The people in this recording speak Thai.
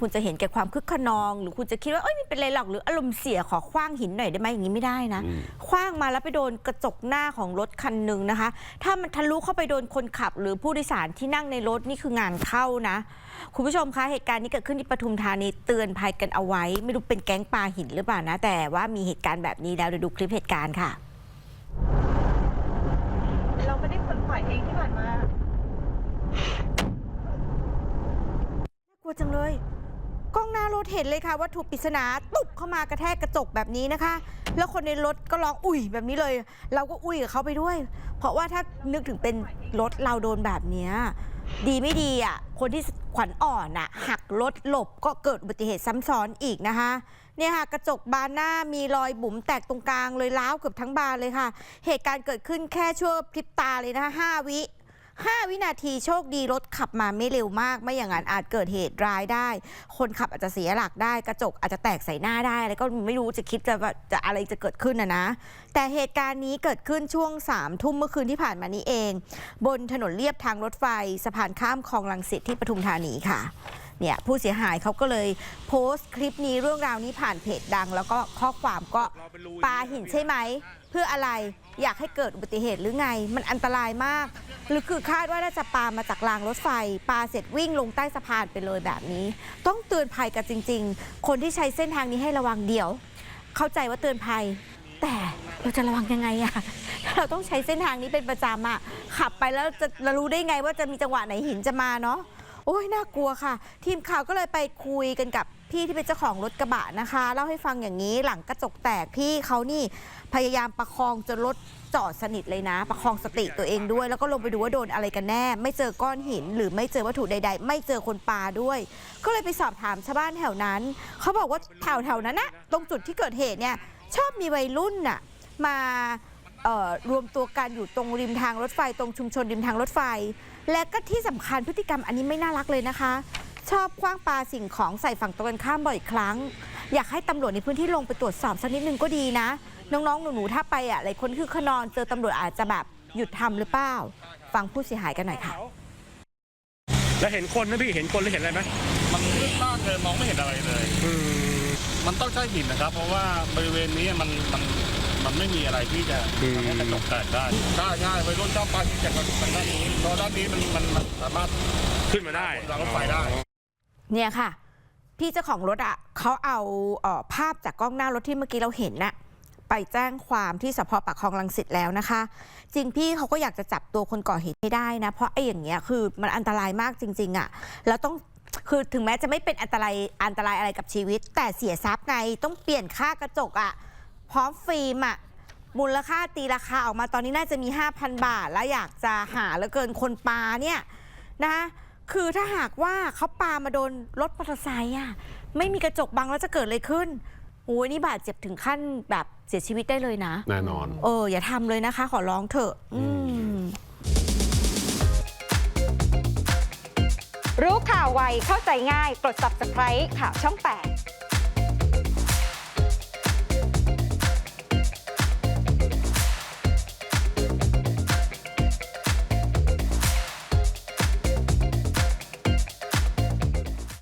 คุณจะเห็นแก่ความคึกขนอง หรือคุณจะคิดว่าเอ้ยไม่เป็นไรหรอกหรืออารมณ์เสียขอคว้างหินหน่อยได้ไหมอย่างนี้ไม่ได้นะอืมคว้างมาแล้วไปโดนกระจกหน้าของรถคันหนึ่งนะคะ ถ้ามันทะลุเข้าไปโดนคนขับ หรือผู้โดยสารที่นั่งในรถนี่คืองานเข้านะ คุณผู้ชมคะเหตุการณ์นี้เกิดขึ้นที่ปทุมธานีเตือนภัยกันเอาไว้ ไม่รู้เป็นแก๊งปลาหินหรือเปล่านะ แต่ว่ามีเหตุการณ์แบบนี้แล้วเดี๋ยวดูคลิปเหตุการณ์ค่ะเราไม่ได้ขนปล่อยเองที่ผ่านมากลัวจังเลย กล้องหน้ารถเห็นเลยค่ะว่าถูกปริศนาตุบเข้ามากระแทกกระจกแบบนี้นะคะ แล้วคนในรถก็ร้องอุ่ยแบบนี้เลย เราก็อุ่ยกับเขาไปด้วย เพราะว่าถ้านึกถึงเป็นรถเราโดนแบบเนี้ยดีไม่ดีอะคนที่ขวัญอ่อนอะหักรถหลบก็เกิดอุบัติเหตุซ้ำซ้อนอีกนะคะเนี่ยค่ะกระจกบานหน้ามีรอยบุ๋มแตกตรงกลางเลยล้าวเกือบทั้งบานเลยค่ะ เหตุการณ์เกิดขึ้นแค่ชั่วพริบตาเลยนะคะห้าวิ 5 วินาทีโชคดีรถขับมาไม่เร็วมาก ไม่อย่างนั้นอาจเกิดเหตุร้ายได้ คนขับอาจจะเสียหลักได้ กระจกอาจจะแตกใส่หน้าได้อะไรก็ไม่รู้จะคิดจะจะอะไรจะเกิดขึ้นนะนะ แต่เหตุการณ์นี้เกิดขึ้นช่วง3ามทุ่มเมื่อคืนที่ผ่านมานี้เอง บนถนนเลียบทางรถไฟสะพานข้ามคลองลังสิตที่ปทุมธานีค่ะเนี่ยผู้เสียหายเขาก็เลยโพสต์คลิปนี้เรื่องราวนี้ผ่านเพจดัง แล้วก็ข้อความก็ปาหินใช่ไหม เพื่ออะไรอยากให้เกิดอุบัติเหตุหรือไง มันอันตรายมาก หรือคือคาดว่าน่าจะปามาจากรางรถไฟ ปาเสร็จวิ่งลงใต้สะพานไปเลยแบบนี้ ต้องเตือนภัยกันจริง ๆ คนที่ใช้เส้นทางนี้ให้ระวังเดี๋ยว เข้าใจว่าเตือนภัย แต่เราจะระวังยังไงอะเราต้องใช้เส้นทางนี้เป็นประจำอะขับไปแล้วจะเรารู้ได้ไงว่าจะมีจังหวะไหนหินจะมาเนาะ อ้ยน่ากลัวค่ะ ทีมข่าวก็เลยไปคุยกันกับพี่ที่เป็นเจ้าของรถกระบะนะคะ เล่าให้ฟังอย่างนี้หลังกระจกแตกพี่เขานี่พยายามประคองจนรถจอดสนิทเลยนะ ประคองสติตัวเองด้วย แล้วก็ลงไปดูว่าโดนอะไรกันแน่ ไม่เจอก้อนหิน หรือไม่เจอวัตถุใด ๆ ไม่เจอคนปาด้วย ก็เลยไปสอบถามชาวบ้านแถวนั้น เขาบอกว่าแถวแถวๆนั้นนะตรงจุดที่เกิดเหตุเนี่ยชอบมีวัยรุ่นน่ะมา รวมตัวกันอยู่ตรงริมทางรถไฟ ตรงชุมชนริมทางรถไฟ และก็ที่สำคัญพฤติกรรมอันนี้ไม่น่ารักเลยนะคะ ชอบคว้างปาสิ่งของใส่ฝั่งตรงกันข้ามบ่อยครั้ง อยากให้ตำรวจในพื้นที่ลงไปตรวจสอบสักนิดนึงก็ดีนะ น้องๆหนูๆถ้าไปอะหลายคนคือขนอนเจอตำรวจอาจจะแบบหยุดทำหรือเปล่าฟังผู้เสียหายกันหน่อยค่ะแล้วเห็นคนนะพี่เห็นคนหรือเห็นอะไรไหมมันมืดมากเลยมองไม่เห็นอะไรเลยอืมมันต้องใช้หินนะครับ เพราะว่าบริเวณนี้มันมัน มันไม่มีอะไรที่จะทำให้กระจกแตกได้ใช่ใช่ไปรุ่นเจ้าปลาที่จากกระจกทางด้านนี้เพราะด้านนี้มันมันมันสามารถขึ้นมาได้รางรถไฟได้ เนี่ยค่ะ พี่เจ้าของรถอะเขาเอาเอ่อภาพจากกล้องหน้ารถที่เมื่อกี้เราเห็นน่ะไปแจ้งความที่สพปากคลองลังสิตแล้วนะคะ จริงพี่เขาก็อยากจะจับตัวคนก่อเหตุให้ได้นะ เพราะไอ้อย่างเงี้ยคือมันอันตรายมากจริง ๆอะแล้วต้องคือถึงแม้จะไม่เป็นอันตรายอันตรายอะไรกับชีวิต แต่เสียทรัพย์ไงต้องเปลี่ยนค่ากระจกอะ พร้อมฟิล์มอะมูลค่าตีราคาออกมาตอนนี้น่าจะมี 5,000 บาท แล้วอยากจะหาเหลือเกินคนปาเนี่ยนะคะคือถ้าหากว่าเขาปามาโดนรถมอเตอร์ไซค์อะไม่มีกระจกบังแล้วจะเกิดอะไรขึ้นโอ้ยนี่บาดเจ็บถึงขั้นแบบเสียชีวิตได้เลยนะ แน่นอน เออ อย่าทำเลยนะคะ ขอร้องเถอะ อืม รู้ข่าวไวเข้าใจง่าย กด subscribe ข่าวช่อง 8